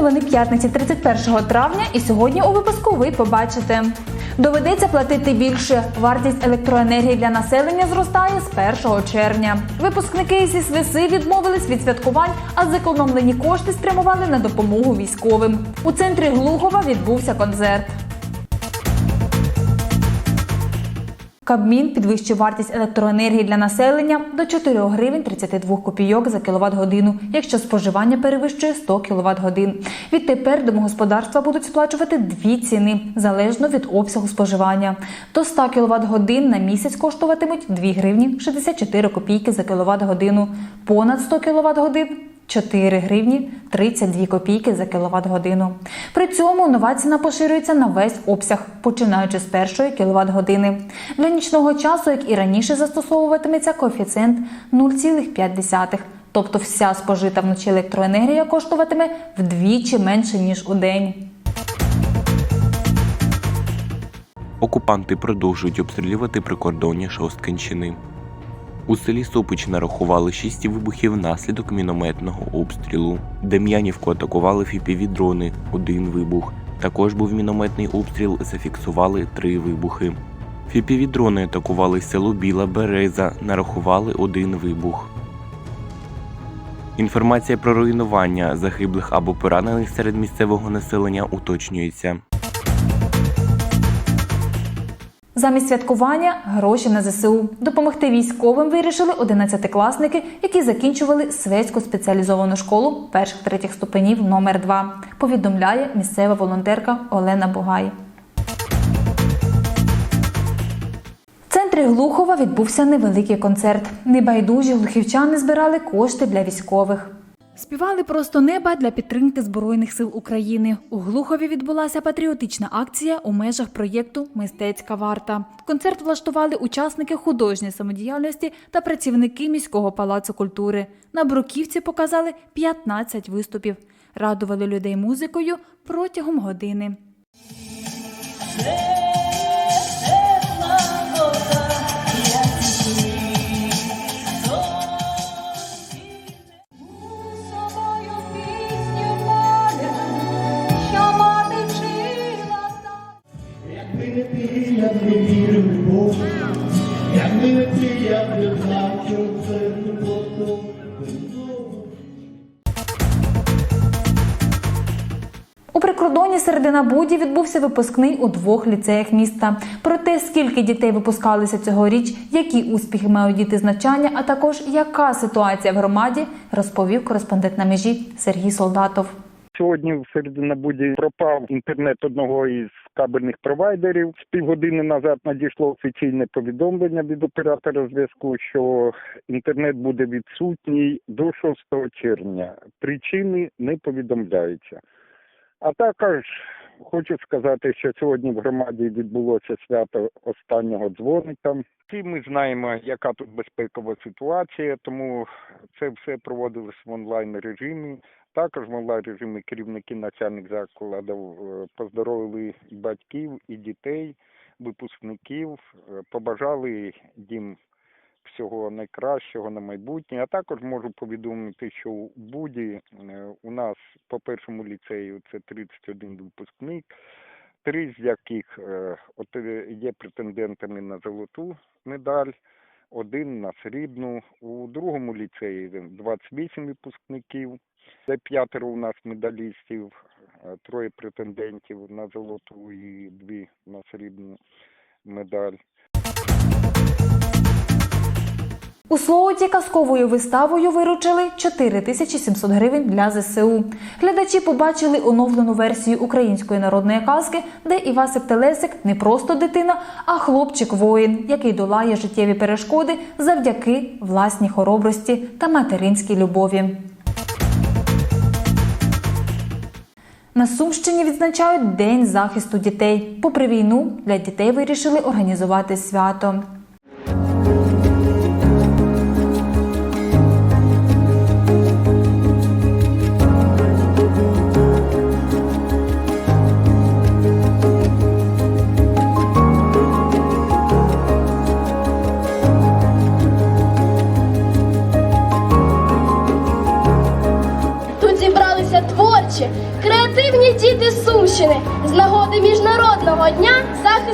новини п'ятниці 31 травня, і сьогодні у випуску ви побачите. Доведеться платити більше. Вартість електроенергії для населення зростає з 1 червня. Випускники зі СВСи відмовились від святкувань, а зекономлені кошти спрямували на допомогу військовим. У центрі Глухова відбувся концерт. Кабмін підвищив вартість електроенергії для населення до 4 гривень 32 копійок за кіловат годину, якщо споживання перевищує 100 кіловат годин. Відтепер домогосподарства будуть сплачувати дві ціни залежно від обсягу споживання. До 100 кіловат годин на місяць коштуватимуть 2 гривні 64 копійки за кіловат годину. Понад 100 кіловат годин 4 гривні 32 копійки за кіловат годину. При цьому нова ціна поширюється на весь обсяг, починаючи з першої кіловат години. Для нічного часу, як і раніше, застосовуватиметься коефіцієнт 0,5. Тобто вся спожита вночі електроенергія коштуватиме вдвічі менше ніж у день. Окупанти продовжують обстрілювати прикордонні Шосткинщини. У селі Сопич нарахували шість вибухів внаслідок мінометного обстрілу. Дем'янівку атакували фіпіві-дрони, один вибух. Також був мінометний обстріл, зафіксували три вибухи. Фіпіві-дрони атакували село Біла Береза, нарахували один вибух. Інформація про руйнування загиблих або поранених серед місцевого населення уточнюється. Замість святкування гроші на ЗСУ. Допомогти військовим вирішили 11-класники, які закінчували Свецьку спеціалізовану школу перших третіх ступенів номер 2 повідомляє місцева волонтерка Олена Бугай. В центрі Глухова відбувся невеликий концерт. Небайдужі глухівчани збирали кошти для військових. Співали просто неба для підтримки Збройних сил України. У Глухові відбулася патріотична акція у межах проєкту Мистецька варта. Концерт влаштували учасники художньої самодіяльності та працівники міського палацу культури. На бруківці показали 15 виступів. Радували людей музикою протягом години. У прикордонні Серединабуді відбувся випускний у двох ліцеях міста. Про те, скільки дітей випускалися цьогоріч, які успіхи мають діти з навчання, а також яка ситуація в громаді, розповів кореспондент на межі Сергій Солдатов. Сьогодні в Серединабуді пропав інтернет одного із кабельних провайдерів. З півгодини назад надійшло офіційне повідомлення від оператора зв'язку, що інтернет буде відсутній до 6 червня. Причини не повідомляються. А також хочу сказати, що сьогодні в громаді відбулося свято останнього дзвоника. Всі ми знаємо, яка тут безпекова ситуація, тому це все проводилось в онлайн режимі. Також в онлайн режимі керівники навчальних закладів е, поздоровили батьків, і дітей, випускників, е, побажали їм всього найкращого на майбутнє. А також можу повідомити, що у Буді е, у нас по першому ліцею це 31 випускник, три з яких от є претендентами на золоту медаль, один на срібну. У другому ліцеї 28 випускників. Це п'ятеро у нас медалістів, е, троє претендентів на золоту і дві на срібну медаль. У Слоуті казковою виставою виручили 4700 гривень для ЗСУ. Глядачі побачили оновлену версію української народної казки, де Івасип Телесик не просто дитина, а хлопчик-воїн, який долає життєві перешкоди завдяки власній хоробрості та материнській любові. На Сумщині відзначають День захисту дітей. Попри війну, для дітей вирішили організувати свято.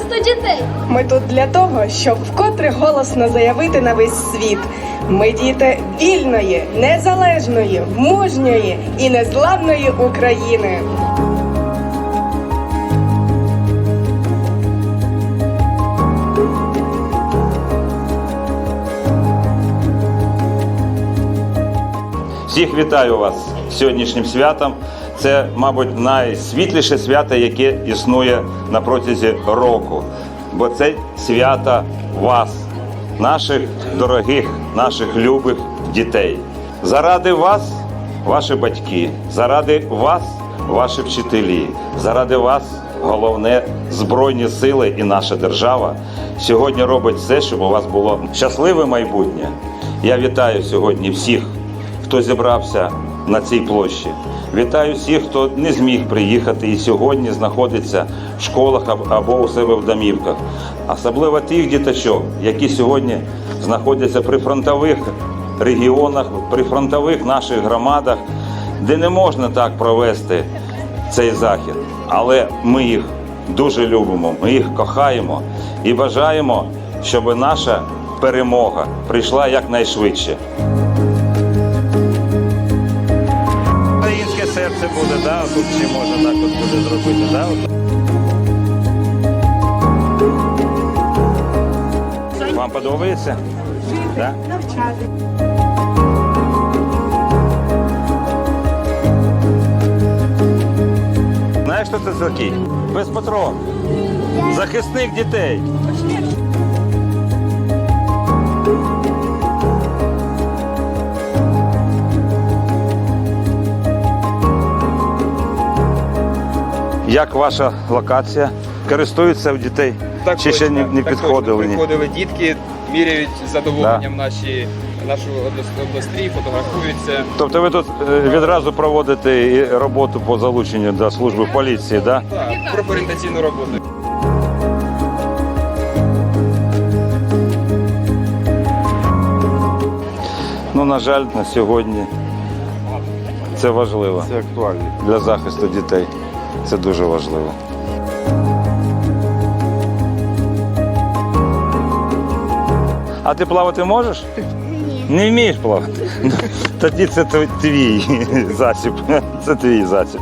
100 дітей. Ми тут для того, щоб вкотре голосно заявити на весь світ. Ми діти вільної, незалежної, мужньої і незламної України. Всіх вітаю вас сьогоднішнім святом. Це, мабуть, найсвітліше свято, яке існує на протязі року. Бо це свято вас, наших дорогих, наших любих дітей. Заради вас, ваші батьки, заради вас, ваші вчителі, заради вас, головне, Збройні сили і наша держава сьогодні робить все, щоб у вас було щасливе майбутнє. Я вітаю сьогодні всіх хто зібрався на цій площі. Вітаю всіх, хто не зміг приїхати і сьогодні знаходиться в школах або у себе в домівках. Особливо тих діточок, які сьогодні знаходяться при фронтових регіонах, при фронтових наших громадах, де не можна так провести цей захід. Але ми їх дуже любимо, ми їх кохаємо і бажаємо, щоб наша перемога прийшла якнайшвидше. Серце буде, да? Тут ще можна так от буде зробити, да? Вам подобається? Да? Знаєш, хто це такий? Без патрон. Захисник дітей. Як ваша локація? Користуються у дітей? Так Чи ще не, не так підходили? точно. Приходили дітки, міряють з задоволенням наші, нашу облас- областрій, фотографуються. Тобто ви тут е, відразу проводите і роботу по залученню до служби поліції, да? Так, про орієнтаційну роботу. Ну, на жаль, на сьогодні це важливо. Це актуально. Для захисту дітей. Це дуже важливо. А ти плавати можеш? Ні. Не вмієш плавати? Тоді це твій засіб. Це твій засіб.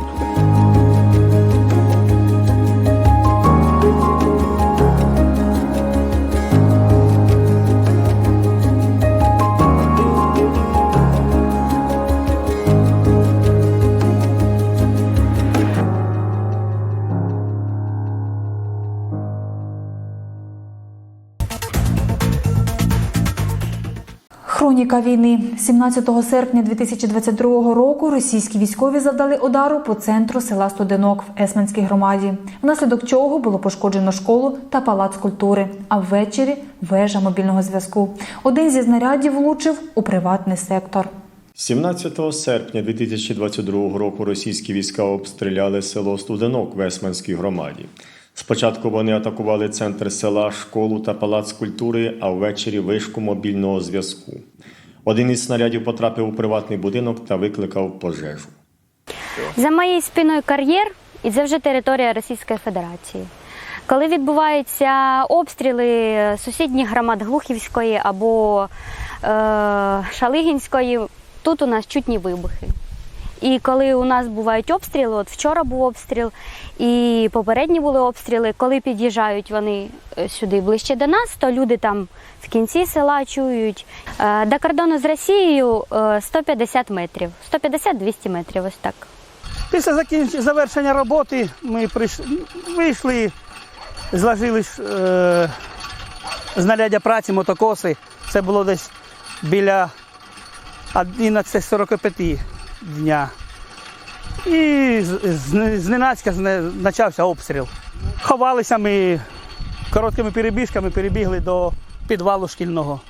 Хроніка війни 17 серпня 2022 року російські військові завдали удару по центру села Студенок в Есменській громаді, внаслідок чого було пошкоджено школу та палац культури. А ввечері вежа мобільного зв'язку. Один зі знарядів влучив у приватний сектор. 17 серпня 2022 року російські війська обстріляли село Студенок в Есменській громаді. Спочатку вони атакували центр села, школу та палац культури, а ввечері вишку мобільного зв'язку. Один із снарядів потрапив у приватний будинок та викликав пожежу. За моєю спиною кар'єр, і це вже територія Російської Федерації. Коли відбуваються обстріли сусідніх громад Глухівської або е, Шалигінської, тут у нас чутні вибухи. І коли у нас бувають обстріли, от вчора був обстріл, і попередні були обстріли, коли під'їжджають вони е, сюди ближче до нас, то люди там в кінці села чують. Е, До кордону з Росією е, 150 метрів, 150-200 метрів, ось так. Після завершення роботи ми прийшли, вийшли, зложили е, знаряддя праці, мотокоси. Це було десь біля 11.45 дня. І зненацька почався обстріл. Ховалися ми короткими перебіжками, перебігли до підвалу шкільного.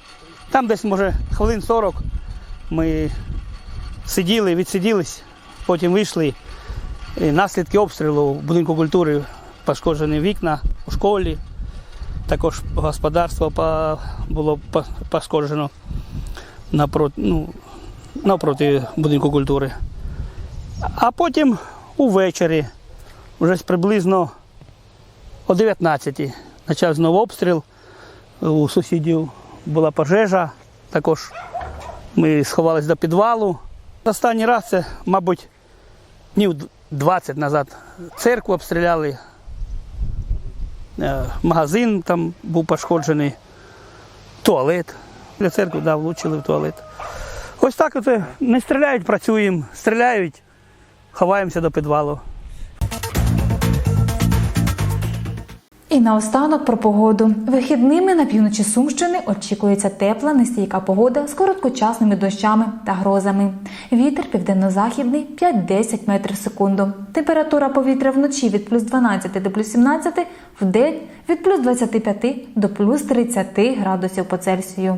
Там десь, може, хвилин 40 ми сиділи, відсиділись, потім вийшли. І наслідки обстрілу в будинку культури пошкоджені вікна у школі. Також господарство було пошкоджено напроти, ну, навпроти будинку культури. А потім увечері, вже приблизно О 19-й, почав знову обстріл. У сусідів була пожежа. Також ми сховались до підвалу. Останній раз це, мабуть, днів 20 назад церкву обстріляли. Е, Магазин там був пошкоджений, туалет. Для церкви да, влучили в туалет. Ось так оце не стріляють, працюємо, стріляють, ховаємося до підвалу. І наостанок про погоду. Вихідними на півночі Сумщини очікується тепла, нестійка погода з короткочасними дощами та грозами. Вітер південно-західний 5-10 метрів в секунду. Температура повітря вночі від плюс 12 до плюс 17, в день від плюс 25 до плюс 30 градусів по Цельсію.